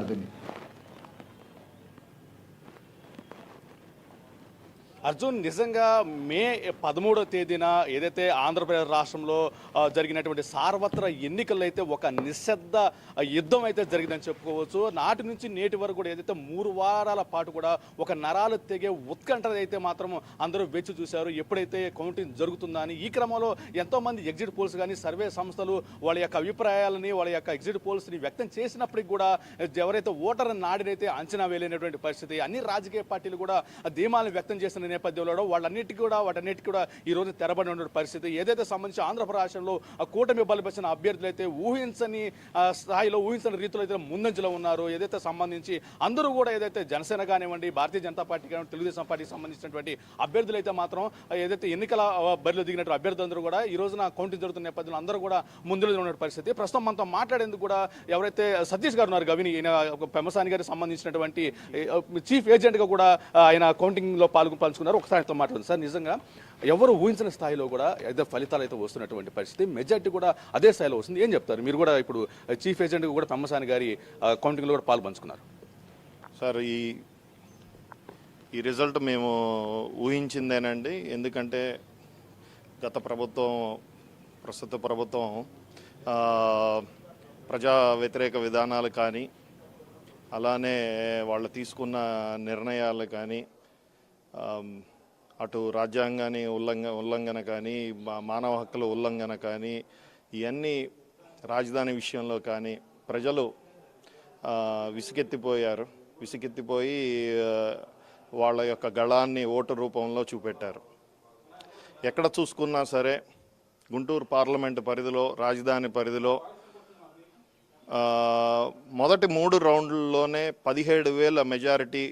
beni. Arjun నిజంగా మే పదమూడవ తేదీన ఏదైతే ఆంధ్రప్రదేశ్ రాష్ట్రంలో జరిగినటువంటి సార్వత్ర ఎన్నికల్లో అయితే ఒక నిశ్శబ్ద యుద్ధం అయితే జరిగిందని చెప్పుకోవచ్చు. నాటి నుంచి నేటి వరకు కూడా ఏదైతే మూడు వారాల పాటు కూడా ఒక నరాలు తెగే ఉత్కంఠ అయితే మాత్రం అందరూ వేచి చూశారు. ఎప్పుడైతే కౌంటింగ్ జరుగుతుందా అని ఈ క్రమంలో ఎంతో మంది ఎగ్జిట్ పోల్స్ కానీ సర్వే సంస్థలు వాళ్ళ యొక్క అభిప్రాయాలని వాళ్ళ యొక్క ఎగ్జిట్ పోల్స్ని వ్యక్తం చేసినప్పటికీ కూడా ఎవరైతే ఓటర్ నాడినైతే అంచనా వేయలేనటువంటి పరిస్థితి అన్ని రాజకీయ పార్టీలు కూడా ధీమాలను వ్యక్తం చేసిన నేపథ్యంలో వాళ్ళన్నిటికీ కూడా వాటన్నిటికీ కూడా ఈ రోజు ఉన్న పరిస్థితి. ఏదైతే సంబంధించి ఆంధ్రప్రదేశ్ ఆ కూటమి బలపరిచిన అభ్యర్థులు అయితే ఊహించని స్థాయిలో ఊహించని రీతిలో అయితే ముందంజలో ఉన్నారు. ఏదైతే సంబంధించి అందరూ కూడా ఏదైతే జనసేన కానివ్వండి భారతీయ జనతా పార్టీ కానివ్వండి తెలుగుదేశం పార్టీకి సంబంధించినటువంటి అభ్యర్థులు అయితే మాత్రం ఏదైతే ఎన్నికల బరిలో బరిలో దిగినట్టు అభ్యర్థులందరూ కూడా ఈ రోజున కౌంటింగ్ జరుగుతున్న నేపథ్యంలో అందరూ కూడా ముందులో ఉన్న పరిస్థితి. ప్రస్తుతం మనతో మాట్లాడేందుకు కూడా ఎవరైతే సతీష్ గారు ఉన్నారు గవిని ఈయన ఒక పెమసాని గారికి సంబంధించినటువంటి చీఫ్ ఏజెంట్గా కూడా ఆయన కౌంటింగ్లో పాల్గొ తీసుకున్నారు. ఒకసారి తో మాట్లాడుతుంది. సార్ నిజంగా ఎవరు ఊహించిన స్థాయిలో కూడా ఏదో ఫలితాలు అయితే వస్తున్నటువంటి పరిస్థితి. మెజార్టీ కూడా అదే స్థాయిలో వస్తుంది. ఏం చెప్తారు? మీరు కూడా ఇప్పుడు చీఫ్ ఏజెంట్ కూడా పెమ్మసాని గారి కౌంటింగ్లో కూడా పాలు పంచుకున్నారు సార్ ఈ ఈ రిజల్ట్ మేము ఊహించిందేనండి. ఎందుకంటే గత ప్రభుత్వం ప్రస్తుత ప్రభుత్వం ప్రజా వ్యతిరేక విధానాలు కానీ అలానే వాళ్ళు తీసుకున్న నిర్ణయాలు కానీ అటు రాజ్యాంగాన్ని ఉల్లంఘ ఉల్లంఘన కానీ మా- మానవ హక్కుల ఉల్లంఘన కానీ ఇవన్నీ రాజధాని విషయంలో కానీ ప్రజలు విసుకెత్తిపోయారు విసుగెత్తిపోయారు. విసుగెత్తిపోయి వాళ్ళ యొక్క గళాన్ని ఓటు రూపంలో చూపెట్టారు. ఎక్కడ చూసుకున్నా సరే గుంటూరు పార్లమెంటు పరిధిలో రాజధాని పరిధిలో మొదటి మూడు రౌండ్లలోనే పదిహేడు వేల మెజారిటీ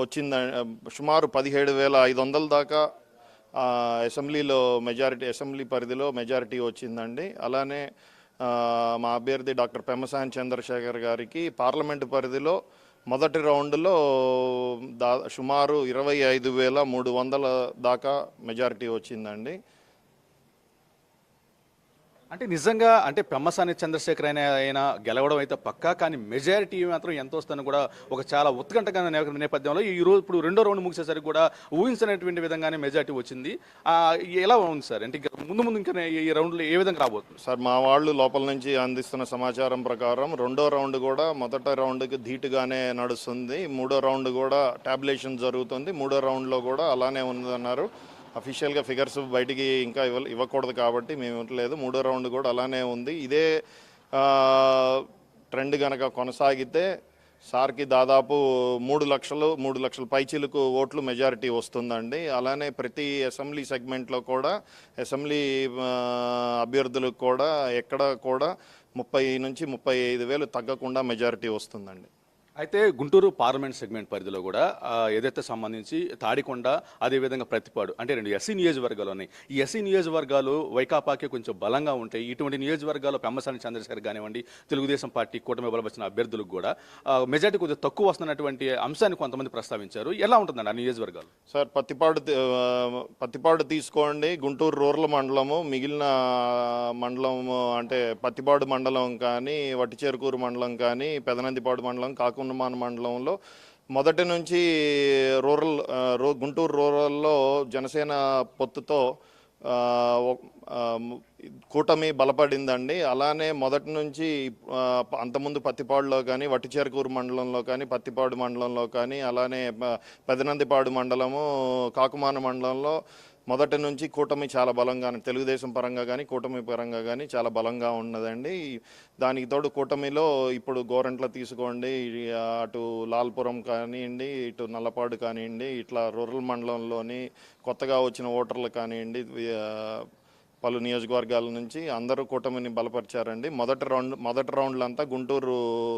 వచ్చింద సుమారు పదిహేడు వేల ఐదు వందల దాకా అసెంబ్లీలో మెజారిటీ అసెంబ్లీ పరిధిలో మెజారిటీ వచ్చిందండి. అలానే మా అభ్యర్థి డాక్టర్ పెమ్మసాని చంద్రశేఖర్ గారికి పార్లమెంటు పరిధిలో మొదటి రౌండ్లో దా సుమారు ఇరవై ఐదు వేల మూడు వందల దాకా మెజారిటీ వచ్చిందండి. అంటే నిజంగా అంటే పెమ్మసాని చంద్రశేఖర్ అయిన ఆయన గెలవడం అయితే పక్కా కానీ మెజారిటీ మాత్రం ఎంత వస్తుందని కూడా ఒక చాలా ఉత్కంఠగా నేపథ్యంలో ఈ రోజు ఇప్పుడు రెండో రౌండ్ ముగిసేసరికి కూడా ఊహించినటువంటి విధంగానే మెజారిటీ వచ్చింది. ఎలా ఉంది సార్? అంటే ముందు ముందు ఇంకా ఈ రౌండ్లో ఏ విధంగా రాబోతుంది? సార్ మా వాళ్ళు లోపల నుంచి అందిస్తున్న సమాచారం ప్రకారం రెండో రౌండ్ కూడా మొదట రౌండ్కి ధీటుగానే నడుస్తుంది. మూడో రౌండ్ కూడా టాబ్లేషన్ జరుగుతుంది. మూడో రౌండ్లో కూడా అలానే ఉందన్నారు. అఫీషియల్గా ఫిగర్స్ బయటికి ఇంకా ఇవ్వ ఇవ్వకూడదు కాబట్టి మేము ఇవ్వట్లేదు. మూడో రౌండ్ కూడా అలానే ఉంది. ఇదే ట్రెండ్ కనుక కొనసాగితే సార్కి దాదాపు మూడు లక్షలు మూడు లక్షల పైచీలకు ఓట్లు మెజారిటీ వస్తుందండి. అలానే ప్రతి అసెంబ్లీ సెగ్మెంట్లో కూడా అసెంబ్లీ అభ్యర్థులకు కూడా ఎక్కడ కూడా ముప్పై నుంచి ముప్పై ఐదు వేలు తగ్గకుండా మెజారిటీ వస్తుందండి. అయితే గుంటూరు పార్లమెంట్ సెగ్మెంట్ పరిధిలో కూడా ఏదైతే సంబంధించి తాడికొండ అదేవిధంగా ప్రతిపాడు అంటే రెండు ఎస్సీ నియోజకవర్గాలు ఉన్నాయి ఈ ఎస్సీ నియోజకవర్గాలు వైకాపాకి కొంచెం బలంగా ఉంటాయి. ఇటువంటి నియోజకవర్గాలు పెమ్మసాని చంద్రశేఖర్ కానివ్వండి తెలుగుదేశం పార్టీ కూటమి బలపరిచిన అభ్యర్థులకు కూడా మెజార్టీ కొద్దిగా తక్కువ వస్తున్నటువంటి అంశాన్ని కొంతమంది ప్రస్తావించారు. ఎలా ఉంటుందండి ఆ నియోజకవర్గాలు? సార్ పత్తిపాడు పత్తిపాడు తీసుకోండి. గుంటూరు రూరల్ మండలము మిగిలిన మండలం అంటే పత్తిపాడు మండలం కానీ వట్టిచేరుకూరు మండలం కానీ పెదనందిపాడు మండలం కాకున్నమాన మండలంలో మొదటి నుంచి రూరల్ గుంటూరు రూరల్లో జనసేన పొత్తుతో కూటమి బలపడిందండి. అలానే మొదటి నుంచి ఆ, అంతకుముందు పత్తిపాడులో కానీ వట్టిచేరకూరు మండలంలో కానీ పత్తిపాడు మండలంలో కానీ అలానే పెదనందిపాడు మండలము కాకుమాన మండలంలో మొదటి నుంచి కూటమి చాలా బలంగా తెలుగుదేశం పరంగా కానీ కూటమి పరంగా కానీ చాలా బలంగా ఉన్నదండి. దానికి తోడు కూటమిలో ఇప్పుడు గోరంట్ల తీసుకోండి అటు లాల్పురం కానివ్వండి ఇటు నల్లపాడు కానివ్వండి ఇట్లా రూరల్ మండలంలోని కొత్తగా వచ్చిన ఓటర్లు కానివ్వండి పలు నియోజకవర్గాల నుంచి అందరూ కూటమిని బలపరిచారండి. మొదటి రౌండ్ మొదటి రౌండ్లు అంతా గుంటూరు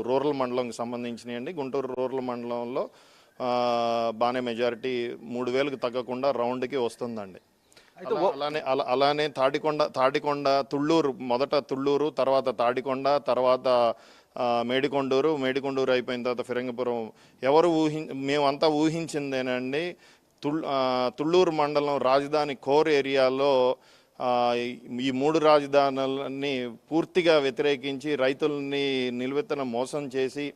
రూరల్ మండలంకి సంబంధించినవి అండి గుంటూరు రూరల్ మండలంలో బాగానే మెజారిటీ మూడు వేలకు తగ్గకుండా రౌండ్కి వస్తుందండి. అలా- అలానే అలా- అలానే తాడికొండ తాడికొండ తుళ్ళూరు మొదట తుళ్ళూరు తర్వాత తాడికొండ తర్వాత మేడికొండూరు మేడికొండూరు అయిపోయిన తర్వాత ఫిరంగపురం. ఎవరు ఊహి మేమంతా ఊహించిందేనండి తుళ్ళూరు మండలం రాజధాని కోర్ ఏరియాలో ఈ- మూడు రాజధానులని పూర్తిగా వ్యతిరేకించి రైతుల్ని నిలువెత్తన మోసం చేసి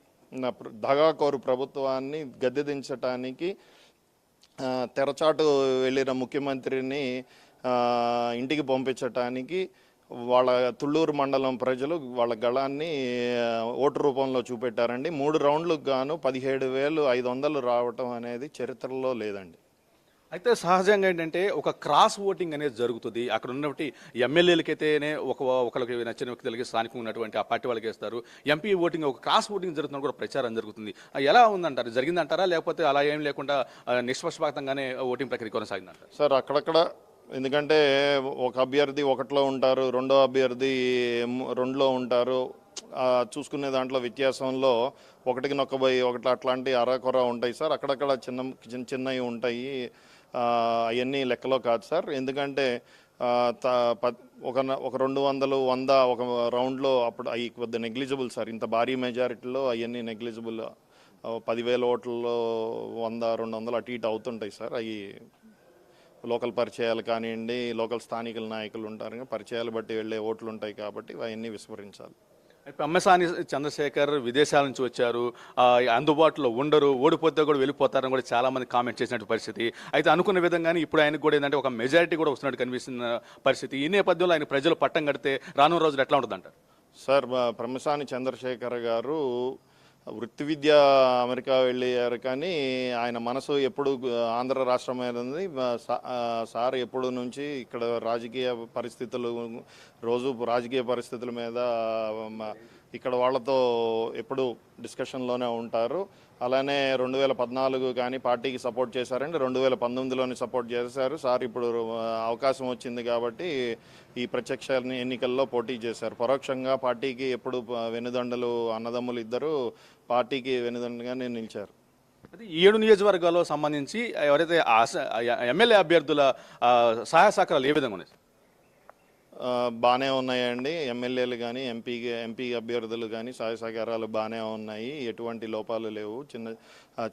దగాకోరు ప్రభుత్వాన్ని గద్దె దించటానికి తెరచాటు వెళ్ళిన ముఖ్యమంత్రిని ఇంటికి పంపించటానికి వాళ్ళ తుళ్ళూరు మండలం ప్రజలు వాళ్ళ గళాన్ని ఓటు రూపంలో చూపెట్టారండి. మూడు రౌండ్లకు గాను పదిహేడు వేలు ఐదు వందలు రావటం అనేది చరిత్రలో లేదండి. అయితే సహజంగా ఏంటంటే ఒక క్రాస్ ఓటింగ్ అనేది జరుగుతుంది. అక్కడ ఉన్నటువంటి ఎమ్మెల్యేలకైతేనే ఒక ఒకరికి నచ్చిన వ్యక్తులకి స్థానికంగా ఉన్నటువంటి ఆ పార్టీ వాళ్ళకి వేస్తారు. ఎంపీ ఓటింగ్ ఒక క్రాస్ ఓటింగ్ జరుగుతున్న కూడా ప్రచారం జరుగుతుంది. ఎలా ఉందంటారు? జరిగిందంటారా? లేకపోతే అలా ఏం లేకుండా నిష్పక్షపాతంగానే ఓటింగ్ ప్రక్రియ కొనసాగిందంటారు? సార్ అక్కడక్కడ ఎందుకంటే ఒక అభ్యర్థి ఒకటిలో ఉంటారు రెండో అభ్యర్థి రెండులో ఉంటారు. చూసుకునే దాంట్లో వ్యత్యాసంలో ఒకటికి నొక్కబోయి ఒకటి అట్లాంటి అరకొర ఉంటాయి సార్. అక్కడక్కడ చిన్న చిన్న చిన్నవి ఉంటాయి. అవన్నీ లెక్కలో కాదు సార్. ఎందుకంటే ఒక న- ఒక రెండు వందలు వంద ఒక రౌండ్లో అప్పుడు అవి కొద్ది నెగ్లిజిబుల్ సార్. ఇంత భారీ మెజారిటీలో అవన్నీ నెగ్లిజిబుల్ పదివేల ఓట్లలో వంద రెండు వందలు అటు ఇటు అవుతుంటాయి సార్. అవి లోకల్ పరిచయాలు కానివ్వండి లోకల్ స్థానికుల నాయకులు ఉంటారు పరిచయాలు బట్టి వెళ్ళే ఓట్లు ఉంటాయి కాబట్టి అవన్నీ విస్మరించాలి. పెమ్మసాని చంద్రశేఖర్ విదేశాల నుంచి వచ్చారు అందుబాటులో ఉండరు ఓడిపోతే కూడా వెళ్ళిపోతారని కూడా చాలామంది కామెంట్ చేసినట్టు పరిస్థితి. అయితే అనుకున్న విధంగానే ఇప్పుడు ఆయనకు కూడా ఏంటంటే ఒక మెజారిటీ కూడా వస్తున్నట్టు కనిపిస్తున్న పరిస్థితి. ఈ నేపథ్యంలో ఆయన ప్రజలు పట్టం కడితే రానున్న రోజులు ఎట్లా ఉంటుందంటారు? సార్ పెమ్మసాని చంద్రశేఖర్ గారు వృత్తి విద్య అమెరికా వెళ్ళారు కానీ ఆయన మనసు ఎప్పుడు ఆంధ్ర రాష్ట్రం మీద ఉంది. సార్ ఎప్పుడు నుంచి ఇక్కడ రాజకీయ పరిస్థితులు రోజు రాజకీయ పరిస్థితుల మీద ఇక్కడ వాళ్ళతో ఎప్పుడు డిస్కషన్లోనే ఉంటారు. అలానే రెండు వేల పద్నాలుగు కానీ పార్టీకి సపోర్ట్ చేశారండి రెండు వేల పంతొమ్మిదిలోనే సపోర్ట్ చేశారు. సార్ ఇప్పుడు అవకాశం వచ్చింది కాబట్టి ఈ ప్రత్యక్ష ఎన్నికల్లో పోటీ చేశారు. పరోక్షంగా పార్టీకి ఎప్పుడు వెనుదండలు అన్నదమ్ములు ఇద్దరు పార్టీకి వెనుదండగానే నిలిచారు. అయితే ఏడు నియోజకవర్గాల్లో సంబంధించి ఎవరైతే ఆశ- ఎమ్మెల్యే అభ్యర్థుల సహాయ సహకారాలు ఏ విధంగా ఉన్నాయి? బాగానే ఉన్నాయండి. ఎమ్మెల్యేలు కానీ ఎంపీ ఎంపీ అభ్యర్థులు కానీ సహాయ సహకారాలు బాగానే ఉన్నాయి. ఎటువంటి లోపాలు లేవు. చిన్న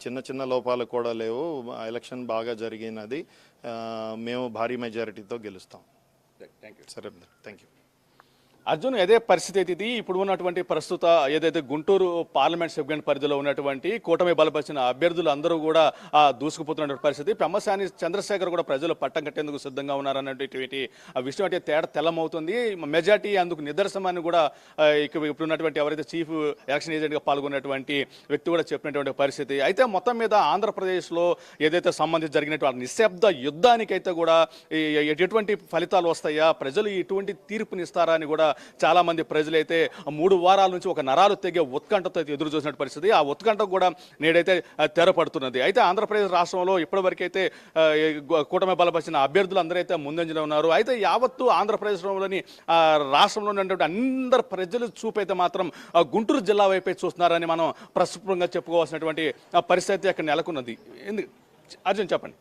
చిన్న చిన్న లోపాలు కూడా లేవు. ఎలక్షన్ బాగా జరిగినది. మేము భారీ మెజారిటీతో గెలుస్తాం. థ్యాంక్ యూ సరే థ్యాంక్ యూ అర్జున్ అదే పరిస్థితి అయితే ఇది. ఇప్పుడు ఉన్నటువంటి ప్రస్తుత ఏదైతే గుంటూరు పార్లమెంట్ సెగ్మెంట్ పరిధిలో ఉన్నటువంటి కూటమి బలపరిచిన అభ్యర్థులు అందరూ కూడా దూసుకుపోతున్నటువంటి పరిస్థితి. పెమ్మసాని చంద్రశేఖర్ కూడా ప్రజలు పట్టం కట్టేందుకు సిద్ధంగా ఉన్నారన్నటువంటి ఆ విషయం అంటే తేడా తెల్లమవుతుంది. మెజార్టీ అందుకు నిదర్శనాన్ని కూడా ఇక ఇప్పుడు ఉన్నటువంటి ఎవరైతే చీఫ్ ఎలక్షన్ ఏజెంట్గా పాల్గొన్నటువంటి వ్యక్తి కూడా చెప్పినటువంటి పరిస్థితి. అయితే మొత్తం మీద ఆంధ్రప్రదేశ్లో ఏదైతే సంబంధించి జరిగినటువంటి నిశ్శబ్ద యుద్ధానికైతే కూడా ఈ- ఎటువంటి ఫలితాలు వస్తాయా? ప్రజలు ఇటువంటి తీర్పునిస్తారా అని కూడా చాలా మంది ప్రజలైతే మూడు వారాల నుంచి ఒక నరాలు తెగే ఉత్కంఠతో అయితే ఎదురు చూసిన పరిస్థితి. ఆ ఉత్కంఠ కూడా నేడైతే తెరపడుతున్నది. అయితే ఆంధ్రప్రదేశ్ రాష్ట్రంలో ఇప్పటివరకైతే కూటమి బలపరిచిన అభ్యర్థులు అందరైతే ముందంజలో ఉన్నారు. అయితే యావత్తు ఆంధ్రప్రదేశ్లోని రాష్ట్రంలో ఉన్నటువంటి అందరు ప్రజలు చూపైతే మాత్రం గుంటూరు జిల్లా వైపే చూస్తున్నారని మనం ప్రస్తుతంగా చెప్పుకోవాల్సినటువంటి పరిస్థితి అక్కడ నెలకొన్నది. ఎందుకు? అర్జున్ చెప్పండి.